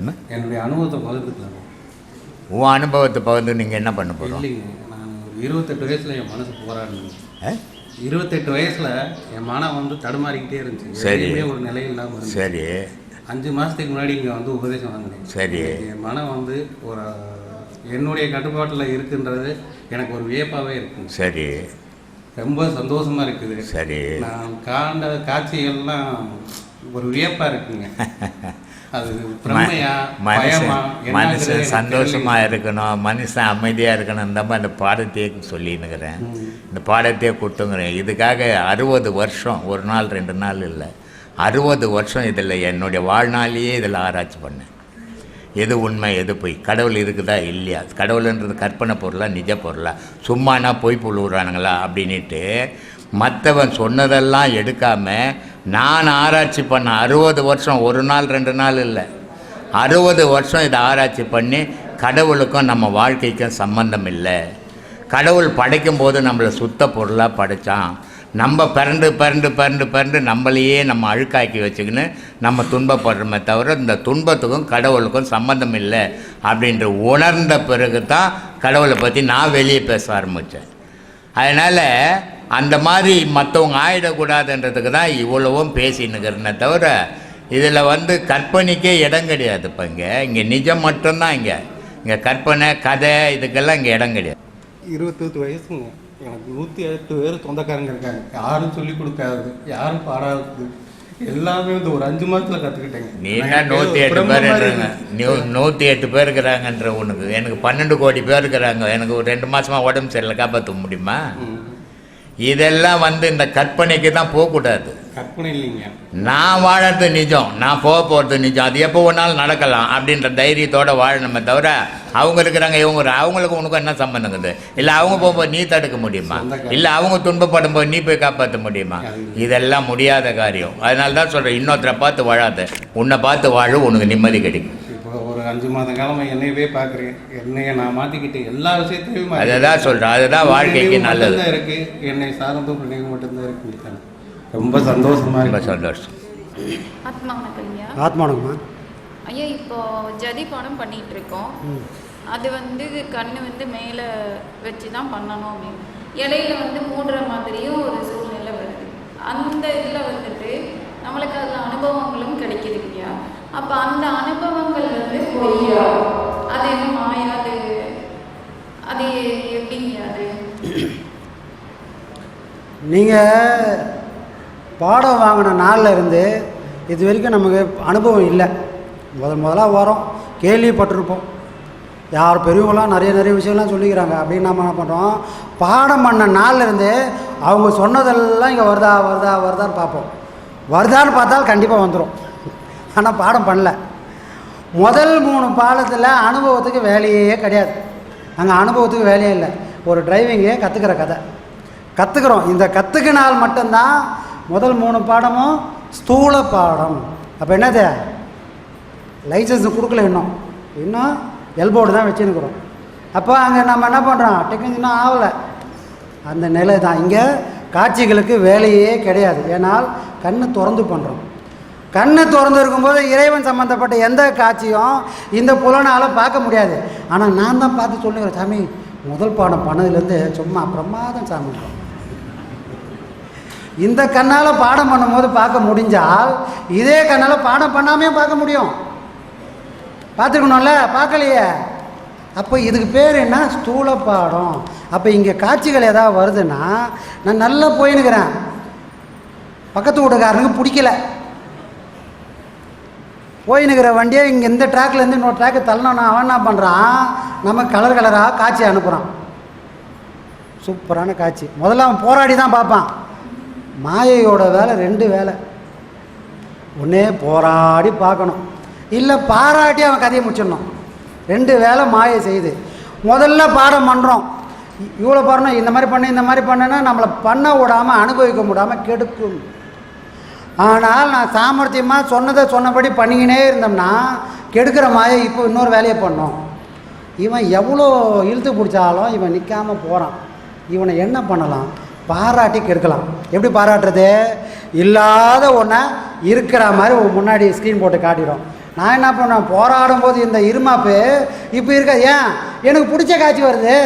என்ன? என்னுடைய அனுபவத்தை பகிர்ந்துக்கலாம். உன் அனுபவத்தை பகிர்ந்து நீங்கள் என்ன பண்ண போகிறோம் இல்லைங்க நான் ஒரு இருபத்தெட்டு வயசில் என் மனசு போராடினேன். இருபத்தெட்டு வயசில் என் மனம் வந்து தடுமாறிக்கிட்டே இருந்துச்சு. சரி. ஒரு நிலை இல்லாமல் சரி. அஞ்சு மாதத்துக்கு முன்னாடி இங்கே வந்து உபதேசம் வாங்கினேன். சரி. என் மனம் வந்து ஒரு என்னுடைய கட்டுப்பாட்டில் இருக்குன்றது எனக்கு ஒரு வியப்பாகவே இருக்குங்க சரி. ரொம்ப சந்தோஷமாக இருக்குது. சரி. நான் காண்ட காட்சிகள்லாம் ஒரு வியப்பாக இருக்குங்க. மனுஷன் மனுஷன் எனக்கு சந்தோஷமா தெரியல. இருக்கணும் மனுஷன் அமைதியா இருக்கணும் இந்த மாதிரி இந்த பாடத்தையே சொல்லினுக்கிறேன் இந்த பாடத்தையே கொடுத்துங்கிறேன் இதுக்காக அறுபது வருஷம் ஒரு நாள் ரெண்டு நாள் இல்லை அறுபது வருஷம் இதில் என்னுடைய வாழ்நாளையே இதில் ஆராய்ச்சி பண்ணேன். எது உண்மை எது பொய்? கடவுள் இருக்குதா இல்லையா? கடவுள்ன்றது கற்பனை பொருளா நிஜ பொருளா? சும்மானா பொய் புழுவுறானுங்களா அப்படின்ட்டு மற்றவன் சொன்னதெல்லாம் எடுக்காம நான் ஆராய்ச்சி பண்ண அறுபது வருஷம் ஒரு நாள் ரெண்டு நாள் இல்லை. அறுபது வருஷம் இதை ஆராய்ச்சி பண்ணி கடவுளுக்கும் நம்ம வாழ்க்கைக்கும் சம்பந்தம் இல்லை. கடவுள் படைக்கும் போது நம்மளை சுத்த பொருளாக படைச்சான். நம்ம பிறண்டு பிறண்டு பிறண்டு பிறண்டு நம்மளையே நம்ம அழுக்காக்கி வச்சுக்கின்னு நம்ம துன்பப்படுறோமே தவிர இந்த துன்பத்துக்கும் கடவுளுக்கும் சம்மந்தம் இல்லை அப்படின்ற உணர்ந்த பிறகு தான் கடவுளை பற்றி நான் வெளியே பேச ஆரம்பித்தேன். அதனால் அந்த மாதிரி மற்றவங்க ஆயிடக்கூடாதுன்றதுக்கு தான் இவ்வளவும் பேசினுக்கிறேனே தவிர இதில் வந்து கற்பனைக்கே இடம் கிடையாது இப்போ இங்கே. இங்கே நிஜம் மட்டும்தான் இங்கே. இங்கே கற்பனை கதை இதுக்கெல்லாம் இங்கே இடம் கிடையாது. இருபத்தெட்டு வயசுங்க. எனக்கு நூற்றி எட்டு பேர் சொந்தக்காரங்க இருக்காங்க. யாரும் சொல்லி கொடுக்காது யாரும் பாடாதது. எல்லாமே இந்த ஒரு அஞ்சு மாதத்தில் கற்றுக்கிட்டேங்க நீ என்ன நூற்றி எட்டு பேர் நூற்றி எட்டு பேர் இருக்கிறாங்கன்ற உனக்கு. எனக்கு பன்னெண்டு கோடி பேர் இருக்கிறாங்க. எனக்கு ஒரு ரெண்டு மாசமா உடம்பு சரியில்லை. காப்பாற்ற முடியுமா? இதெல்லாம் வந்து இந்த கற்பனைக்கு தான் போகக்கூடாது. கற்பனை இல்லைங்க. நான் வாழறது நிஜம். நான் போக போகிறது நிஜம். அது எப்போ ஒன்றாலும் நடக்கலாம் அப்படின்ற தைரியத்தோட வாழணுமே தவிர அவங்க இருக்கிறாங்க இவங்க அவங்களுக்கு உனக்கு என்ன சம்பந்தங்குது இல்லை அவங்க போகும்போது நீ தடுக்க முடியுமா? இல்லை அவங்க துன்பப்படும் போது நீ போய் காப்பாற்ற முடியுமா? இதெல்லாம் முடியாத காரியம். அதனால தான் சொல்கிறேன் இன்னொருத்தரை பார்த்து வாழாத. உன்னை பார்த்து வாழ உனக்கு நிம்மதி கிடைக்கும். அஞ்சு மாத காலமாக என்னையவே பார்க்குறேன். என்னைய நான் மாற்றிக்கிட்டு எல்லா விஷயத்தையும் அதை தான் சொல்கிறேன் அதுதான் வாழ்க்கைக்கு நல்லது. இருக்கு. என்னை சார்ந்தும் நினைவு மட்டும்தான் இருக்கு. ரொம்ப சந்தோஷமா ரொம்ப இருக்கு. சந்தோஷம். ஆத்மா வணக்கம்யா ஆத்மானங்கம்மா ஐயா இப்போ ஜதி படம் பண்ணிட்டு இருக்கோம். அது வந்து கண்ணு வந்து மேலே வச்சு தான் பண்ணணும் அப்படின்னு. இடையில வந்து மூடுற மாதிரியும் ஒரு சூழ்நிலை வருது. அந்த இதில் வந்துட்டு நம்மளுக்கு அதில் அனுபவங்களும் கிடைக்குது இல்லையா? அப்போ அந்த அனுபவங்கள் வந்து பொய்யா? அது என்ன மாயா? அது அது எப்படிங்க அது? நீங்கள் பாடம் வாங்கின நாளில் இருந்து இது வரைக்கும் நமக்கு அனுபவம் இல்லை. முதல் முதலாக வரோம் கேள்விப்பட்டிருப்போம். யார் பெரியவங்களாம் நிறைய நிறைய விஷயம்லாம் சொல்லிக்கிறாங்க. அப்படின்னு நம்ம என்ன பண்ணுறோம் பாடம் பண்ண நாள்லேருந்து அவங்க சொன்னதெல்லாம் இங்கே வருதா வருதா வருதான்னு பார்ப்போம். வருதான்னு பார்த்தால் கண்டிப்பாக வந்துடும் ஆனால் பாடம் பண்ணல. முதல் மூணு பாடத்தில் அனுபவத்துக்கு வேலையே கிடையாது. அங்கே அனுபவத்துக்கு வேலையே இல்லை. ஒரு டிரைவிங்கே கற்றுக்கிற கதை. கற்றுக்குறோம் இந்த கற்றுக்கினால் மட்டும்தான் முதல் மூணு பாடமும் ஸ்தூல பாடம். அப்போ என்னது? லைசன்ஸ் கொடுக்கல இன்னும். இன்னும் எல்போர்டு தான் வச்சுருக்குறோம். அப்போ அங்கே நம்ம என்ன பண்ணுறோம் டெக்னிக்னா இன்னும் ஆகலை அந்த நிலை தான். இங்கே காட்சிகளுக்கு வேலையே கிடையாது. ஏனால் கண் திறந்து பண்ணுறோம் கண் திறந்து இருக்கும்போது இறைவன் சம்மந்தப்பட்ட எந்த காட்சியும் இந்த புலனால் பார்க்க முடியாது. ஆனால் நான் தான் பார்த்து சொல்லுகிறேன் சாமி. முதல் பாடம் பண்ணதுலேருந்து சும்மா பிரமாதம் சாமி. இந்த கண்ணால் பாடம் பண்ணும்போது பார்க்க முடிஞ்சால் இதே கண்ணால் பாடம் பண்ணாமே பார்க்க முடியும். பார்த்துருக்கணும்ல பார்க்கலையே. அப்போ இதுக்கு பேர் என்ன? ஸ்தூல பாடம். அப்போ இங்கே காட்சிகள் ஏதாவது வருதுன்னா நான் நல்லா போயினுக்கிறேன் பக்கத்து வீட்டுக்காரனுக்கு பிடிக்கல. போயினுக்கிற வண்டியை இங்கே இந்த ட்ராக்லேருந்து இன்னொரு ட்ராக்கு தள்ளணும்னா அவன் என்ன பண்ணுறான் நம்ம கலர் கலராக காட்சி அனுப்புகிறான் சூப்பரான காட்சி. முதல்ல அவன் போராடி தான் பார்ப்பான். மாயையோட வேலை ரெண்டு வேலை. ஒன்றே போராடி பார்க்கணும். இல்லை பாராட்டி அவன் கதையை முடிச்சிடணும். ரெண்டு வேலை மாயை செய்யுது. முதல்ல பாடம் பண்ணுறோம் இவ்வளோ பண்ணணும் இந்த மாதிரி பண்ணு இந்த மாதிரி பண்ணுன்னா நம்மளை பண்ண விடாமல் அனுபவிக்க விடாமல் கெடுக்கும். ஆனால் நான் சாமர்த்தியமாக சொன்னதை சொன்னபடி பண்ணிக்கினே இருந்தோம்னா கெடுக்கிற மாயை இப்போ இன்னொரு வேலையை பண்ணோம். இவன் எவ்வளோ இழுத்து பிடிச்சாலும் இவன் நிற்காமல் போகிறான் இவனை என்ன பண்ணலாம்? பாராட்டி கெடுக்கலாம். எப்படி பாராட்டுறது? இல்லாத ஒன்றை இருக்கிற மாதிரி முன்னாடி ஸ்க்ரீன் போட்டு காட்டிடும். நான் என்ன பண்ணேன் போராடும் போது இந்த இருமாப்பு இப்போ இருக்க ஏன்? எனக்கு பிடிச்ச காட்சி வருது.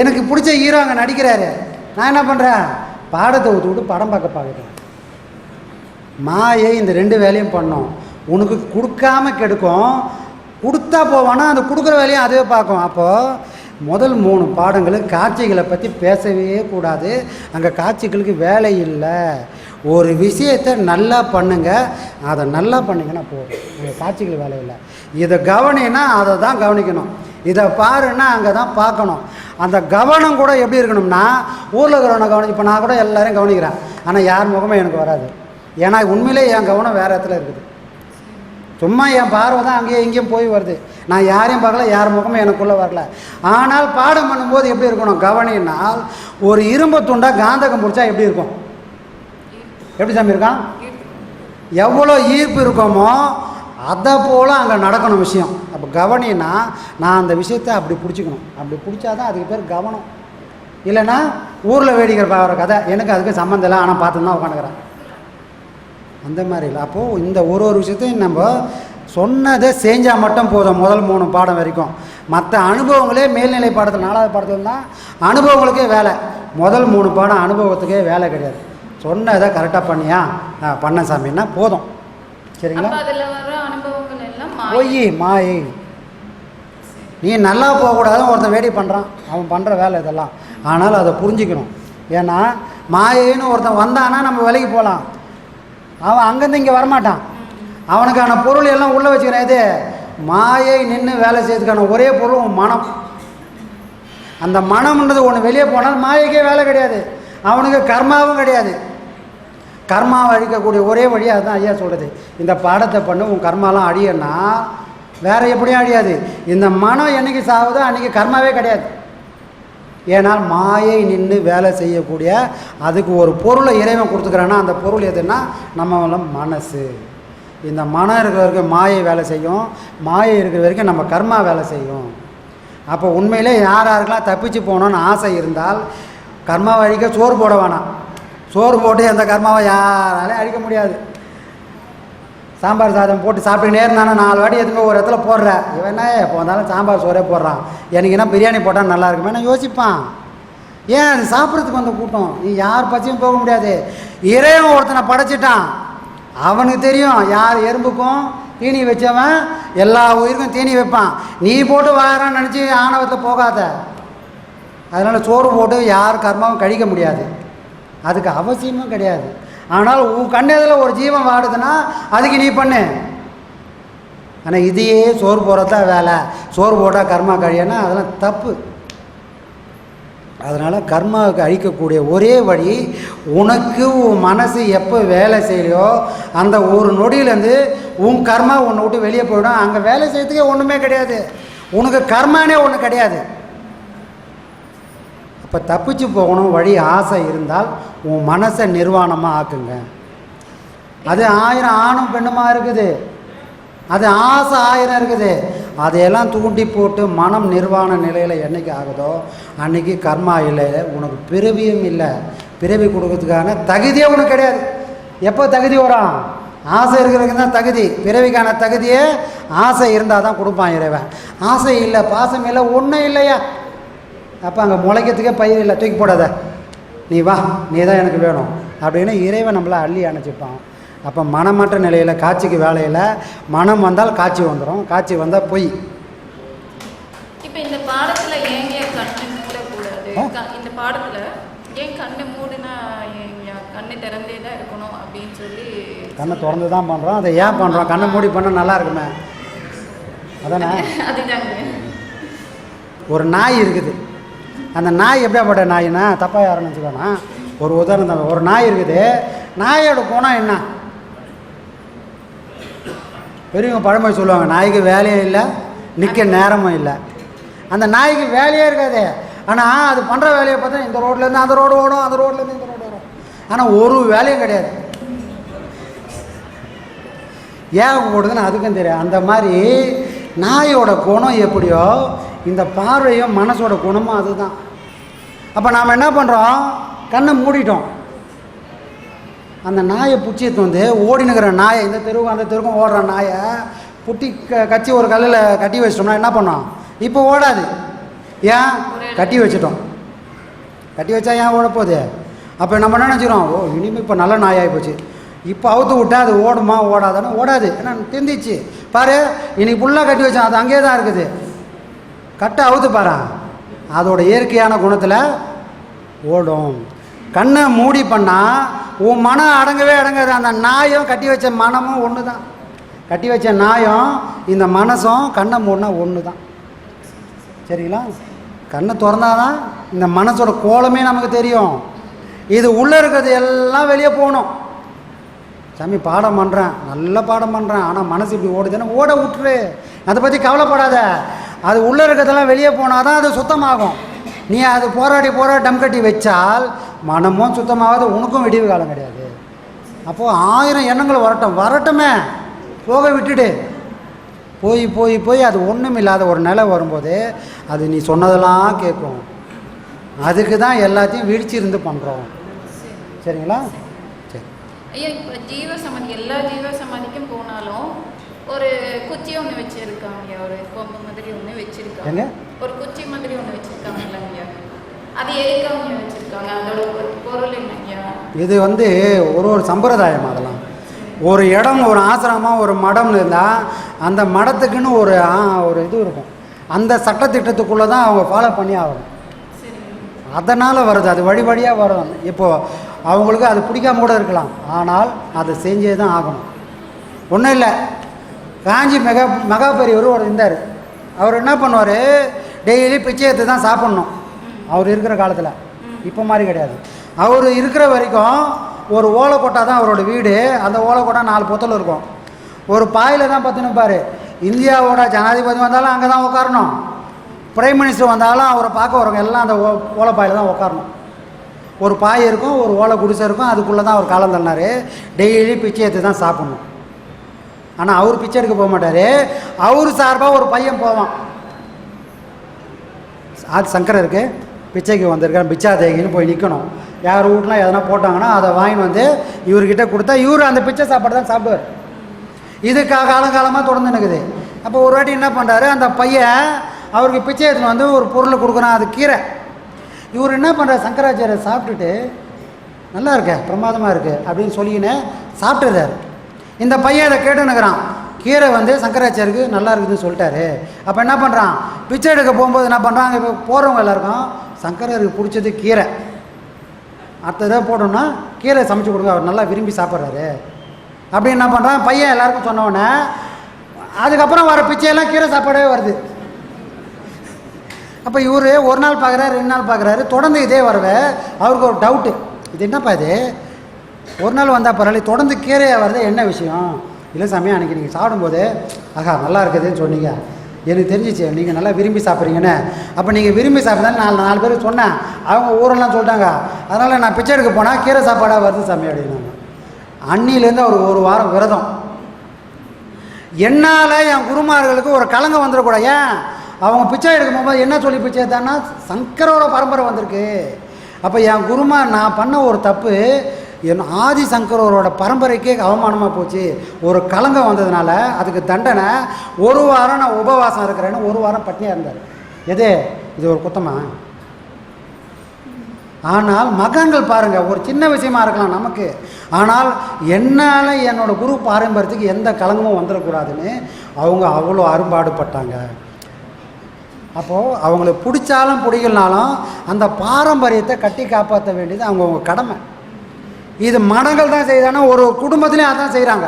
எனக்கு பிடிச்ச ஹீரோ அங்கே நடிக்கிறாரு. நான் என்ன பண்ணுறேன் பாடத்தை ஊற்றி விட்டு படம் பார்க்க பார்க்குறேன் மாயை இந்த ரெண்டு வேலையும் பண்ணோம். உனக்கு கொடுக்காம கெடுக்கும். கொடுத்தா போவானா? அந்த கொடுக்குற வேலையும் அதுவே பார்க்கும். அப்போது முதல் மூணு பாடங்களும் காட்சிகளை பற்றி பேசவே கூடாது. அங்கே காட்சிகளுக்கு வேலை இல்லை. ஒரு விஷயத்தை நல்லா பண்ணுங்க. அதை நல்லா பண்ணிங்கன்னா போதும். அங்கே காட்சிகள் வேலை இல்லை. இதை கவனினா அதை தான் கவனிக்கணும். இதை பாருன்னா அங்கே தான் பார்க்கணும். அந்த கவனம் கூட எப்படி இருக்கணும்னா ஊரில் இருக்கிறவனை கவனிச்சு இப்போ நான் கூட எல்லாரையும் கவனிக்கிறேன். ஆனால் யார் முகமே எனக்கு வராது. ஏன்னா உண்மையிலே என் கவனம் வேறு இடத்துல இருக்குது. சும்மா என் பார்வை தான் அங்கேயும் இங்கேயும் போய் வருது. நான் யாரையும் பார்க்கல யார் முகமும் எனக்குள்ளே வரல. ஆனால் பாடம் பண்ணும்போது எப்படி இருக்கணும்? கவனினால் ஒரு இரும்பு துண்டாக காந்தகம் பிடிச்சா எப்படி இருக்கும்? எப்படி சாமி இருக்கான்? எவ்வளோ ஈர்ப்பு இருக்கோமோ அதை போல் அங்கே நடக்கணும் விஷயம். அப்போ கவனினா நான் அந்த விஷயத்தை அப்படி பிடிச்சிக்கணும். அப்படி பிடிச்சாதான் அதுக்கு பேர் கவனம். இல்லைன்னா ஊரில் வேடிக்கை பார்க்குற கதை. எனக்கு அதுக்கு சம்மந்தம் இல்லை. ஆனால் பார்த்து தான் உட்காந்துக்கிறேன். அந்த மாதிரி இல்லை. அப்போது இந்த ஒரு ஒரு விஷயத்தையும் நம்ம சொன்னதை செஞ்சால் மட்டும் போதும் முதல் மூணு பாடம் வரைக்கும். மற்ற அனுபவங்களே மேல்நிலை பாடத்தில் நாலாவது பாடத்தில் தான் அனுபவங்களுக்கே வேலை. முதல் மூணு பாடம் அனுபவத்துக்கே வேலை கிடையாது. சொன்னதை கரெக்டாக பண்ணியா? ஆ, பண்ணேன் சாமின்னா போதும். சரிங்களா. பொய் மாயை நீ நல்லா போகக்கூடாதுன்னு ஒருத்தன் வேடி பண்ணுறான் அவன் பண்ணுற வேலை இதெல்லாம். ஆனால் அதை புரிஞ்சுக்கணும். ஏன்னா மாயைன்னு ஒருத்தன் வந்தானா நம்ம விலைக்கு போகலாம். அவன் அங்கேருந்து இங்கே வரமாட்டான். அவனுக்கான பொருள் எல்லாம் உள்ளே வச்சுக்கிறேன். இது மாயை நின்று வேலை செய்யறதுக்கான ஒரே பொருள் உன் மனம். அந்த மனம்ன்றது ஒன்று வெளியே போனால் மாயைக்கே வேலை கிடையாது. அவனுக்கு கர்மாவும் கிடையாது. கர்மாவை அழிக்கக்கூடிய ஒரே வழியாக அதுதான் ஐயா சொல்கிறது இந்த பாடத்தை பண்ணு உன் கர்மாலாம் அழியன்னா வேறு எப்படியும் அழியாது. இந்த மனம் என்னைக்கு சாகுதோ அன்றைக்கி கர்மாவே கிடையாது. ஏனால் மாயை நின்று வேலை செய்யக்கூடிய அதுக்கு ஒரு பொருளை இறைவன் கொடுத்துக்கிறான்னா அந்த பொருள் எதுன்னா நம்ம மனசு. இந்த மனம் இருக்கிற வரைக்கும் மாயை வேலை செய்யும். மாயை இருக்கிற வரைக்கும் நம்ம கர்மா வேலை செய்யும். அப்போ உண்மையிலே யார் யாருக்கெல்லாம் தப்பிச்சு போகணும்னு ஆசை இருந்தால் கர்மாவை அழிக்க சோறு போட வேணாம். சோறு போட்டு அந்த கர்மாவை யாராலையும் அழிக்க முடியாது. சாம்பார் சாதம் போட்டு சாப்பிட்டுக்கிட்டே இருந்தானே? நாலு வாட்டி எதுவுமே ஒரு இடத்துல போடுற. இவன் என்ன எப்போ வந்தாலும் சாம்பார் சோறே போடுறான். எனக்கு என்ன பிரியாணி போட்டால் நல்லா இருக்குமே? நான் யோசிப்பான். ஏன் அது சாப்பிட்றதுக்கு வந்த கூட்டம்? நீ யார் பச்சையும் போக முடியாது. இறைவன் ஒருத்தனை படைச்சிட்டான். அவனுக்கு தெரியும் யார் எறும்புக்கும் தீனி வச்சவன் எல்லா உயிருக்கும் தீனி வைப்பான். நீ போட்டு வாரான்னு நினச்சி ஆணவத்தில் போகாத. அதனால் சோறு போட்டு யார் கர்மாவும் கழிக்க முடியாது. அதுக்கு அவசியமும் கிடையாது. ஆனால் உன் கண்ணெதில் ஒரு ஜீவன் வாடுதுன்னா அதுக்கு நீ பண்ணு. ஆனால் இதையே சோறு போடுறது தான் வேலை. சோறு போட்டால் கர்மா கழியன்னா அதெல்லாம் தப்பு. அதனால் கர்மாவுக்கு அழிக்கக்கூடிய ஒரே வழி உனக்கு உன் மனசு எப்போ வேலை செய்யலையோ அந்த ஒரு நொடியிலேருந்து உன் கர்மா உன்னை விட்டு வெளியே போயிடும். அங்கே வேலை செய்யறதுக்கே ஒன்றுமே கிடையாது. உனக்கு கர்மானே ஒன்று கிடையாது. அப்போ தப்பிச்சு போகணும் வழி ஆசை இருந்தால் உன் மனசை நிர்வாணமாக ஆக்குங்க. அது ஆயிரம் ஆணும் பெண்ணுமா இருக்குது? அது ஆசை ஆயிரம் இருக்குது. அதையெல்லாம் தூண்டி போட்டு மனம் நிர்வாண நிலையில் என்னைக்கு ஆகுதோ அன்னைக்கு கர்மா இல்லை உனக்கு பிறவியும் இல்லை. பிறவி கொடுக்கறதுக்கான தகுதியே உனக்கு கிடையாது. எப்போ தகுதி வரும்? ஆசை இருக்கிறதுக்கு தான் தகுதி. பிறவிக்கான தகுதியே ஆசை இருந்தால் தான் கொடுப்பான் இறைவன். ஆசை இல்லை பாசம் இல்லை ஒன்றும் இல்லையா? அப்போ அங்கே முளைக்கிறதுக்கே பயிர் இல்லை தூக்கி போடாத. நீ வா நீ தான் எனக்கு வேணும். அப்படின்னு இறைவன் நம்மளை அள்ளி அணைச்சிப்பான். அப்போ மனமற்ற நிலையில் காட்சிக்கு வேலையில் மனம் வந்தால் காட்சி வந்துடும் காட்சி வந்தால் பொய். இப்ப இந்த பாடத்துல ஏன் ஏன் கண்ணு மூடக்கூடாது? ஆ? க- இந்த பாடத்துல ஏன் கண்ணு மூடுனா ஏன் ஏன் கண்ணு திறந்தே தான் இருக்கணும் அப்படின்னு சொல்லி கண்ணை திறந்து தான் பண்ணுறோம் அதை ஏன் பண்ணுறோம் கண்ணை மூடி பண்ணால் நல்லா இருக்குமே. அதானே? ஒரு நாய் இருக்குது. அந்த நாய் எப்படியாப்பட்ட நாயினா தப்பாக யாரும் நினச்சிக்கோனா ஒரு உதாரணம் தான் ஒரு நாய் இருக்குது. நாயோட குணம் என்ன? பெரியவங்க பழமொழி சொல்லுவாங்க நாய்க்கு வேலையே இல்லை நிற்க நேரமும் இல்லை. அந்த நாய்க்கு வேலையே இருக்காது. ஆனால் அது பண்ணுற வேலையை பார்த்தா இந்த ரோட்லேருந்து அந்த ரோடு ஓடும் அந்த ரோட்லேருந்து இந்த ரோடு வரும் ஆனால் ஒரு வேலையும் கிடையாது. ஏன் ஓடுதுன்னு அதுக்கும் தெரியும் அந்த மாதிரி நாயோட குணம் எப்படியோ இந்த பார்வையும் மனசோட குணமும் அதுதான். அப்போ நாம் என்ன பண்ணுறோம் கண்ணை மூடிட்டோம். அந்த நாயை புச்சியத்து வந்து ஓடினுக்கிற நாயை இந்த தெருவுக்கும் அந்த தெருவுக்கும் ஓடுற நாயை புட்டி க கச்சி ஒரு கல்லில் கட்டி வச்சிட்டோம்னா என்ன பண்ணோம்? இப்போ ஓடாது. ஏன்? கட்டி வச்சிட்டோம். கட்டி வச்சா ஏன் ஓட போகுது அப்போ நம்ம என்ன நினச்சிக்கிறோம்? ஓ இனிமேல் இப்போ நல்ல நாயாகி போச்சு. இப்போ அவுத்து விட்டா அது ஓடுமா? ஓடாதானே ஓடாது. ஏன்னா தெரிஞ்சிச்சு. பாரு இன்னைக்கு ஃபுல்லாக கட்டி வச்சோம் அது அங்கேயே தான் இருக்குது. கட்டை அவுத்து பாரு. அதோட இயற்கையான குணத்தில் ஓடும். கண்ணை மூடி பண்ணால் உன் மனம் அடங்கவே அடங்காது. அந்த நாயும் கட்டி வச்ச மனமும் ஒன்று தான் கட்டி வச்ச நாயும் இந்த மனசும் கண்ணை மூடினா ஒன்று தான் சரிங்களா? கண்ணை திறந்தாதான் இந்த மனசோட கோலமே நமக்கு தெரியும். இது உள்ளே இருக்கிறது எல்லாம் வெளியே போகணும். சாமி பாடம் பண்ணுறேன் நல்ல பாடம் பண்ணுறேன் ஆனால் மனசு இப்படி ஓடுதுன்னா ஓட விட்டுரு. அதை பற்றி கவலைப்படாத. அது உள்ளே இருக்கிறதெல்லாம் வெளியே போனால் தான் அது சுத்தமாகும். நீ அது போராடி போராடி டம் கட்டி வச்சால் மனமும் சுத்தமாகாது உனக்கும் விடிவு காலம் கிடையாது. அப்போது ஆயிரம் எண்ணங்கள் வரட்டும். வரட்டுமே. போக விட்டுடு. போய் போய் போய் அது ஒன்றும் இல்லாத ஒரு நிலை வரும்போது அது நீ சொன்னதெல்லாம் கேட்கும். அதுக்கு தான் எல்லாத்தையும் விழிச்சிருந்து பண்ணுறோம் சரிங்களா? சரி. ஐயா இப்போ ஜீவ சமாதி எல்லா ஜீவ சமாதிக்கும் போனாலும் ஒரு குச்சி ஒன்று வச்சிருக்காங்க ஒரு கொம்பு மாதிரி ஒன்று வச்சிருக்காங்க? ஒரு குச்சி மாதிரி ஒன்று வச்சிருக்காங்க ஐயா அது எதுக்கு அவங்க வச்சிருக்காங்க அதோட ஒரு பொருள் என்ன ஐயா இது வந்து ஒரு ஒரு சம்பிரதாயம் அதெல்லாம். ஒரு இடம் ஒரு ஆசிரமம் ஒரு மடம்னு இருந்தால் அந்த மடத்துக்குன்னு ஒரு ஒரு இது இருக்கும். அந்த சட்டத்திட்டத்துக்குள்ளே தான் அவங்க ஃபாலோ பண்ணி ஆகணும். சரி அதனால் வருது அது வழி வழியாக வரும். இப்போது அவங்களுக்கு அது பிடிக்காம கூட இருக்கலாம். ஆனால் அதை செஞ்சே தான் ஆகணும். ஒன்றும் இல்லை. காஞ்சி மெகா மகா பெரியவர் ஒரு இருந்தார். அவர் என்ன பண்ணுவார்? டெய்லி பிச்சை எடுத்து தான் சாப்பிட்ணும். அவர் இருக்கிற காலத்தில். இப்போ மாதிரி கிடையாது. அவர் இருக்கிற வரைக்கும் ஒரு ஓலைக்கொட்டா தான் அவரோட வீடு. அந்த ஓலைக்கொட்டா நாலு பொத்தல் இருக்கும். ஒரு பாயில் தான் பார்த்துன்னு பாரு இந்தியாவோட ஜனாதிபதி வந்தாலும் அங்கே தான் உட்காரணும் பிரைம் மினிஸ்டர் வந்தாலும் அவரை பார்க்க வரவங்க எல்லாம் அந்த ஓ ஓலைப்பாயில் தான் உட்காரணும் ஒரு பாய் இருக்கும் ஒரு ஓலை குடிசை இருக்கும். அதுக்குள்ளே தான் அவர் காலம் தள்ளினார். டெய்லி பிச்சை எடுத்து தான் சாப்பிட்ணும். ஆனால் அவர் பிச்சை எடுக்க போக மாட்டார். அவர் சார்பாக ஒரு பையன் போவான். அது சங்கரருக்கு பிச்சைக்கு வந்திருக்கார். பிச்சாதேகின்னு போய் நிற்கணும் யார் வீட்லாம் எதனா போட்டாங்கன்னா அதை வாங்கிட்டு வந்து இவர்கிட்ட கொடுத்தா இவர் அந்த பிச்சை சாப்பாடு தான் சாப்பிடுவார். இதுக்காக காலங்காலமாக தொடர்ந்து நிற்குது அப்போ ஒரு வாட்டி என்ன பண்ணுறாரு அந்த பையன் அவருக்கு பிச்சை எடுத்துன்னு வந்து ஒரு பொருளை கொடுக்குறான் அது கீரை. இவர் என்ன பண்ணுறாரு சங்கராச்சாரியர் சாப்பிட்டுட்டு நல்லா இருக்க பிரமாதமாக இருக்குது அப்படின்னு சொல்லிக்கின்னு சாப்பிட்டுறாரு. இந்த பையன் இதை கேட்டுனுக்கிறான் கீரை வந்து சங்கராச்சாருக்கு நல்லா இருக்குதுன்னு சொல்லிட்டாரு. அப்போ என்ன பண்ணுறான் பிச்சை எடுக்க போகும்போது என்ன பண்ணுறான் இப்போ போகிறவங்க எல்லாருக்கும் சங்கரருக்கு பிடிச்சது கீரை. அடுத்ததாக போட்டோம்னா கீரை சமைச்சு கொடுங்க அவர் நல்லா விரும்பி சாப்பிட்றாரு. அப்படி என்ன பண்ணுறான் பையன் எல்லாருக்கும் சொன்னோடனே அதுக்கப்புறம் வர பிச்சையெல்லாம் கீரை சாப்பாடே வருது. அப்போ இவர் ஒரு நாள் பார்க்குறாரு ரெண்டு நாள் பார்க்குறாரு தொடர்ந்து இதே வரவே அவருக்கு ஒரு டவுட்டு இது என்னப்பா இது? ஒரு நாள் வந்தால் பரவாயில்ல தொடர்ந்து கீரையாக வருது என்ன விஷயம்? இல்லை சாமி அன்றைக்கி நீங்கள் சாப்பிடும்போது ஆஹா நல்லா இருக்குதுன்னு சொன்னீங்க. எனக்கு தெரிஞ்சிச்சு நீங்கள் நல்லா விரும்பி சாப்பிட்றீங்கன்னு. அப்போ நீங்கள் விரும்பி சாப்பிட்றதால நாலு நாலு பேர் சொன்னேன். அவங்க ஊரெல்லாம் சொல்லிட்டாங்க. அதனால் நான் பிச்சை எடுக்க போனால் கீரை சாப்பாடாக வருது சாமி அப்படின்னாங்க. அன்னிலேருந்து அவர் ஒரு வாரம் விரதம். என்னால் என் குருமார்களுக்கு ஒரு கலங்கம் வந்துடக்கூடாது ஏன்? அவங்க பிச்சை எடுக்கும் போது என்ன சொல்லி பிச்சை எடுத்தான்னா சங்கரோட பரம்பரை வந்திருக்கு. அப்போ என் குருமா நான் பண்ண ஒரு தப்பு என் ஆதிசங்கரோட பரம்பரைக்கே அவமானமாக போச்சு. ஒரு கலங்கம் வந்ததுனால அதுக்கு தண்டனை. ஒரு வாரம் நான் உபவாசம் இருக்கிறேன்னு ஒரு வாரம் பட்னியாக இருந்தார். எது இது ஒரு குத்தமா? ஆனால் மகன்கள் பாருங்கள் ஒரு சின்ன விஷயமா இருக்கலாம் நமக்கு. ஆனால் என்னால் என்னோடய குரு பாரம்பரியத்துக்கு எந்த கலங்கமும் வந்துடக்கூடாதுன்னு அவங்க அவ்வளோ அரும்பாடுபட்டாங்க. அப்போது அவங்களுக்கு பிடிச்சாலும் பிடிக்கலனாலும் அந்த பாரம்பரியத்தை கட்டி காப்பாற்ற வேண்டியது அவங்கவுங்க கடமை. இது மடங்கள் தான் செய்தானா ஒரு குடும்பத்துலேயும் அதான் செய்கிறாங்க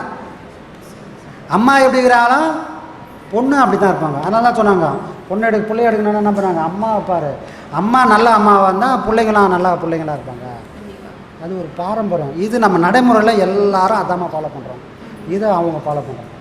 அம்மா எப்படி இருக்கிறாலும் பொண்ணு அப்படி தான் இருப்பாங்க. அதனால தான் சொன்னாங்க. பொண்ணு எடுக்க பிள்ளை எடுக்கணும்னு என்ன பண்ணுறாங்க அம்மா பாரு. அம்மா நல்ல அம்மாவாக இருந்தால் பிள்ளைங்களாம் நல்லா பிள்ளைங்களா இருப்பாங்க. அது ஒரு பாரம்பரியம். இது நம்ம நடைமுறையில் எல்லாரும் அதாம்மா ஃபாலோ பண்ணுறோம் இதை அவங்க ஃபாலோ பண்ணுறாங்க